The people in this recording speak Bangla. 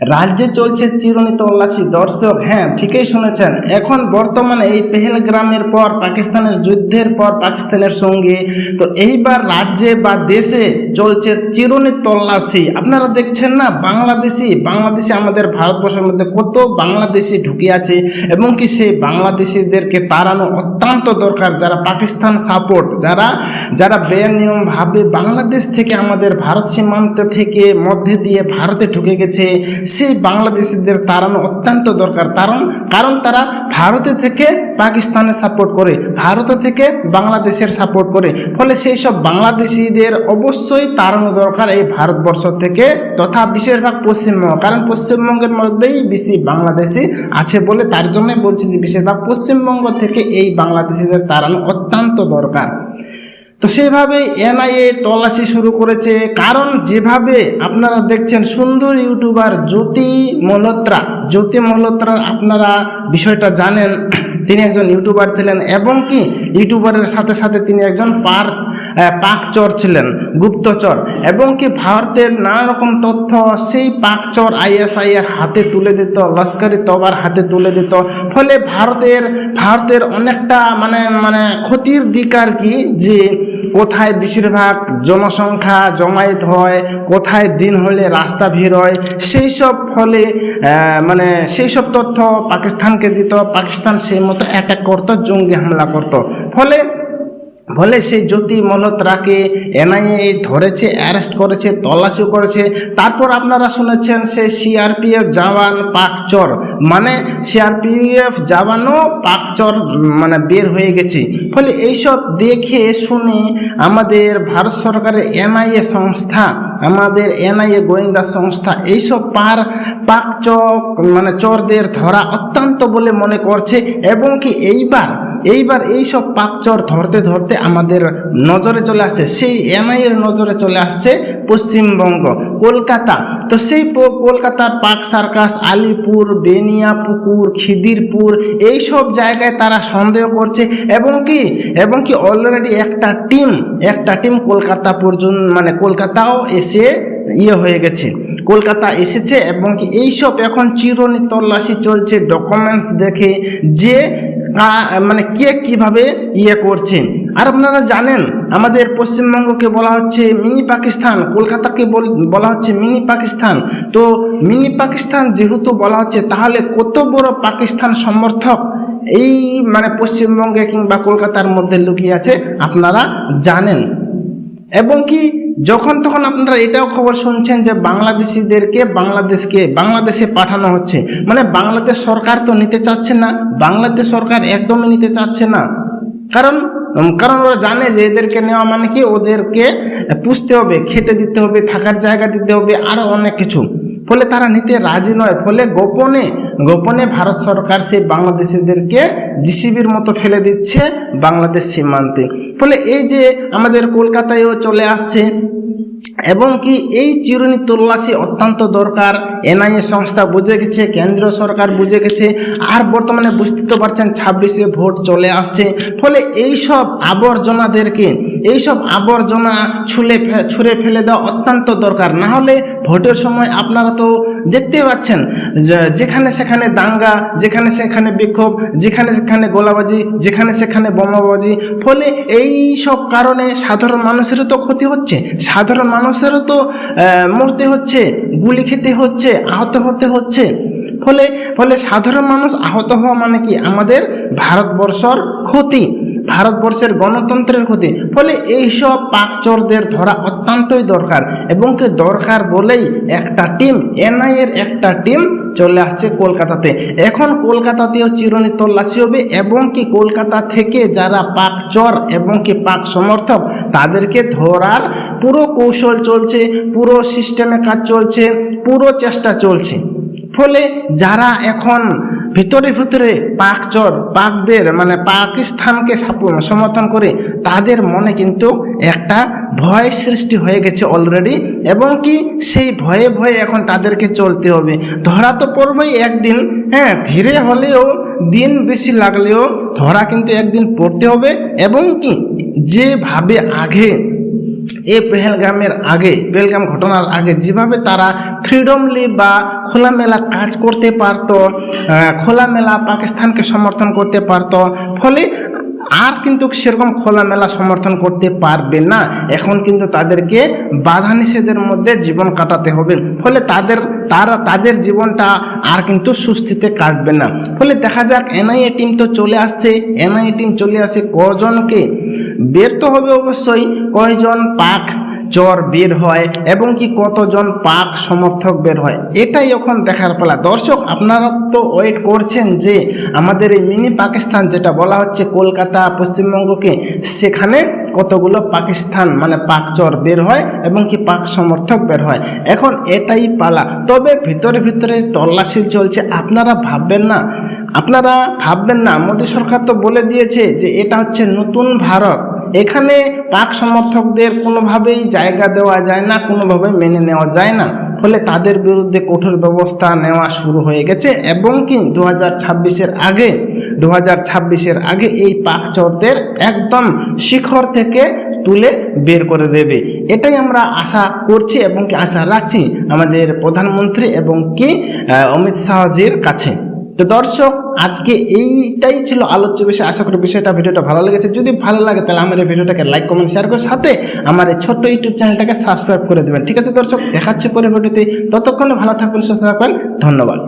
রাজ্যে চলছে চিরুনি তল্লাশি দর্শক হ্যাঁ ঠিকই শুনেছেন। এখন বর্তমানে এই পেহেলগ্রামের পর, পাকিস্তানের যুদ্ধের পর, পাকিস্তানের সঙ্গে। তো এইবার রাজ্যে বা দেশে চলছে চিরুনি তল্লাশি আপনারা দেখছেন না, বাংলাদেশি বাংলাদেশি আমাদের ভারতবর্ষের মধ্যে কত বাংলাদেশি ঢুকে আছে, এবং কি সেই বাংলাদেশিদেরকে তাড়ানো অত্যন্ত দরকার। যারা পাকিস্তান সাপোর্ট যারা যারা বেনিয়মভাবে বাংলাদেশ থেকে আমাদের ভারত সীমান্ত থেকে মধ্যে দিয়ে ভারতে ঢুকে গেছে সেই বাংলাদেশিদের তাড়ানো অত্যন্ত দরকার। কারণ কারণ তারা ভারতে থেকে পাকিস্তানের সাপোর্ট করে, ভারত থেকে বাংলাদেশের সাপোর্ট করে। ফলে সেই সব বাংলাদেশিদের অবশ্যই তাড়ানো দরকার এই ভারতবর্ষ থেকে তথা বিশেষভাগ পশ্চিমবঙ্গ। কারণ পশ্চিমবঙ্গের মধ্যেই বেশি বাংলাদেশি আছে বলে তার জন্যই বলছি যে বিশেষভাগ পশ্চিমবঙ্গ থেকে এই বাংলাদেশিদের তাড়ানো অত্যন্ত দরকার। তো সেইভাবে এনআইএ তল্লাশি শুরু করেছে। কারণ যেভাবে আপনারা দেখছেন, সুন্দর ইউটিউবার জ্যোতি মলত্রা। জ্যোতি মলত্রার আপনারা বিষয়টা জানেন, তিনি একজন ইউটিউবার ছিলেন এবং কি ইউটিউবারের সাথে সাথে তিনি একজন পার পাকচর ছিলেন, গুপ্তচর। এবং কি ভারতের নানা রকম তথ্য সেই পাকচর আইএসআই এর হাতে তুলে দিত, লস্করি তবার হাতে তুলে দিত। ফলে ভারতের ভারতের অনেকটা মানে মানে ক্ষতির দিক আর কি যে কোথায় বেশিরভাগ জনসংখ্যা জমায়েত হয়, কোথায় দিন হলে রাস্তা ভিড় হয়, সেই সব ফলে মানে সেই সব তথ্য পাকিস্তানকে দিত, পাকিস্তান সেই মতো অ্যাটাক করতো, জঙ্গি হামলা করত। ফলে সেই জ্যোতি মলহোত্রাকে এনআইএ ধরেছে, অ্যারেস্ট করেছে, তল্লাশি করেছে, তারপর আপনারা শুনেছেন সে সিআরপিএফ জওয়ান পাকচর মানে সিআরপিএফ জওয়ানও পাকচর মানে বের হয়ে গেছে। ফলে এইসব দেখে শুনে আমাদের ভারত সরকারের এনআইএ সংস্থা, আমাদের এনআইএ গোয়েন্দা সংস্থা, এইসব পার পাকচক মানে চরদের ধরা অত্যন্ত বলে মনে করছে। এবং কি এইবার এইবার এই সব পাকচর ধরতে ধরতে আমাদের নজরে চলে আসছে, সেই এনআইয়ের নজরে চলে আসছে পশ্চিমবঙ্গ, কলকাতা। তো সেই কলকাতার পাক সার্কাস, আলিপুর বেনিয়াপুকুর খিদিরপুর এই সব জায়গায় তারা সন্দেহ করছে এবং কি এবং কি অলরেডি একটা টিম একটা টিম কলকাতা পর্যন্ত মানে কলকাতাও এসে ইয়ে হয়ে গেছে। কলকাতা এসেছে এবং এইসব এখন চিরনি তল্লাশি চলছে ডকুমেন্টস দেখে যে মানে কে কীভাবে ইয়ে করছে। আর আপনারা জানেন, আমাদের পশ্চিমবঙ্গকে বলা হচ্ছে মিনি পাকিস্তান, কলকাতাকে বলা হচ্ছে মিনি পাকিস্তান। তো মিনি পাকিস্তান যেহেতু বলা হচ্ছে, তাহলে কত বড় পাকিস্তান সমর্থক এই মানে পশ্চিমবঙ্গে কিংবা কলকাতার মধ্যে লুকিয়ে আছে, আপনারা জানেন। এবং কি যখন তখন আপনারা এটাও খবর শুনছেন যে বাংলাদেশিদেরকে বাংলাদেশকে, বাংলাদেশে পাঠানো হচ্ছে। মানে বাংলাদেশ সরকার তো নিতে চাচ্ছে না, বাংলাদেশ সরকার একদমই নিতে চাচ্ছে না। কারণ কারণ ওরা জানে যে এদেরকে নেওয়া মানে কি? ওদেরকে পুষতে হবে, খেতে দিতে হবে, থাকার জায়গা দিতে হবে আরও অনেক কিছু। ফলে তারা নিতে রাজি নয়। ফলে গোপনে গোপনে ভারত সরকার সেই বাংলাদেশিদেরকে জিসিবির মতো ফেলে দিচ্ছে বাংলাদেশ সীমান্তে। ফলে এই যে আমাদের কলকাতায়ও চলে আসছে এবং কি এই চিরুনি তল্লাশি অত্যন্ত দরকার। এনআইএ সংস্থা বুঝে গেছে, কেন্দ্রীয় সরকার বুঝে গেছে, আর বর্তমানে বুঝতে তো পারছেন ছাব্বিশে ভোট চলে আসছে। ফলে এই সব আবর্জনাদেরকে এই সব আবর্জনা ছুলে ছুঁড়ে ফেলে দেওয়া অত্যন্ত দরকার। না হলে ভোটের সময় আপনারা তো দেখতে পাচ্ছেন যেখানে সেখানে দাঙ্গা, যেখানে সেখানে বিক্ষোভ, যেখানে সেখানে গোলাবাজি, যেখানে সেখানে বোমাবাজি, ফলে এই সব কারণে সাধারণ মানুষেরও তো ক্ষতি হচ্ছে। সাধারণ মানুষেরও তো মরতে হচ্ছে, গুলি খেতে হচ্ছে, আহত হতে হচ্ছে। ফলে ফলে সাধারণ মানুষ আহত হওয়া মানে কি? আমাদের ভারতবর্ষর ক্ষতি, ভারতবর্ষের গণতন্ত্রের ক্ষতি। ফলে এইসব পাকচরদের ধরা অত্যন্তই দরকার। এবং কি দরকার বলেই একটা টিম এনআইয়ের একটা টিম চলে আসছে কলকাতাতে। এখন কলকাতাতেও চিরুনি তল্লাশি হবে এবং কি কলকাতা থেকে যারা পাক চর এবং কি পাক সমর্থক, তাদেরকে ধরার পুরো কৌশল চলছে, পুরো সিস্টেমে কাজ চলছে, পুরো চেষ্টা চলছে। ফলে যারা এখন ভিতরে ভিতরে পাক চর, পাকদের মানে পাকিস্তানকে সমর্থন করে, তাদের মনে কিন্তু একটা ভয় সৃষ্টি হয়ে গেছে অলরেডি এবং কি সেই ভয়ে ভয়ে এখন তাদেরকে চলতে হবে। ধরা তো পড়বেই একদিন হ্যাঁ ধীরে হলেও, দিন বেশি লাগলেও ধরা কিন্তু একদিন পড়তে হবে এবং কি যেভাবে আগে এই পেহেলগামের আগে, পেহেলগাম ঘটনার আগে যেভাবে তারা ফ্রিডমলি বা খোলামেলা কাজ করতে পারতো খোলামেলা পাকিস্তানকে সমর্থন করতে পারতো, ফলে আর কিন্তু সেরকম খোলামেলা সমর্থন করতে পারবে না। এখন কিন্তু তাদেরকে বাধা নিষেধের মধ্যে জীবন কাটাতে হবে। ফলে তাদের, তারা, তাদের জীবনটা আর কিন্তু সুস্থিতে কাটবে না। ফলে দেখা যাক, এনআইএ টিম তো চলে আসছে। এনআইএ টিম চলে আসে কজনকে? বের তো হবে অবশ্যই। কয়জন? পাক। চর বের হয় এবং কি কতজন পাক সমর্থক বের হয়, এটাই এখন দেখার পালা। দর্শক, আপনারা তো ওয়েট করছেন যে আমাদের এই মিনি পাকিস্তান যেটা বলা হচ্ছে কলকাতা, পশ্চিমবঙ্গকে, সেখানে কতগুলো পাকিস্তান মানে পাক চর বের হয় এবং কি পাক সমর্থক বের হয়। এখন এটাই পালা। তবে ভিতরে ভিতরে তল্লাশি চলছে, আপনারা ভাববেন না। আপনারা ভাববেন না, মোদী সরকার তো বলে দিয়েছে যে এটা হচ্ছে নতুন ভারত। এখানে পাক সমর্থকদের কোনোভাবেই জায়গা দেওয়া যায় না, কোনোভাবে মেনে নেওয়া যায় না। ফলে তাদের বিরুদ্ধে কঠোর ব্যবস্থা নেওয়া শুরু হয়ে গেছে এবং কি দু হাজার আগে দু হাজার আগে এই পাক চরদের একদম শিখর থেকে তুলে বের করে দেবে। এটাই আমরা আশা করছি এবং কি আশা রাখছি আমাদের প্রধানমন্ত্রী এবং কি অমিত শাহজির কাছে। তো দর্শক, আজকে এইটাই ছিল আলোচ্য বিষয়। আশা করি বিষয়টা, ভিডিওটা ভালো লেগেছে। যদি ভালো লাগে, তাহলে আমার এই ভিডিওটাকে লাইক কমেন্ট শেয়ার করে সাথে আমার এই ছোট্ট ইউটিউব চ্যানেলটাকে সাবস্ক্রাইব করে দেবেন। ঠিক আছে দর্শক, দেখাচ্ছে পরে ভিডিওতে ততক্ষণে ভালো থাকবেন, সুস্থ থাকবেন। ধন্যবাদ।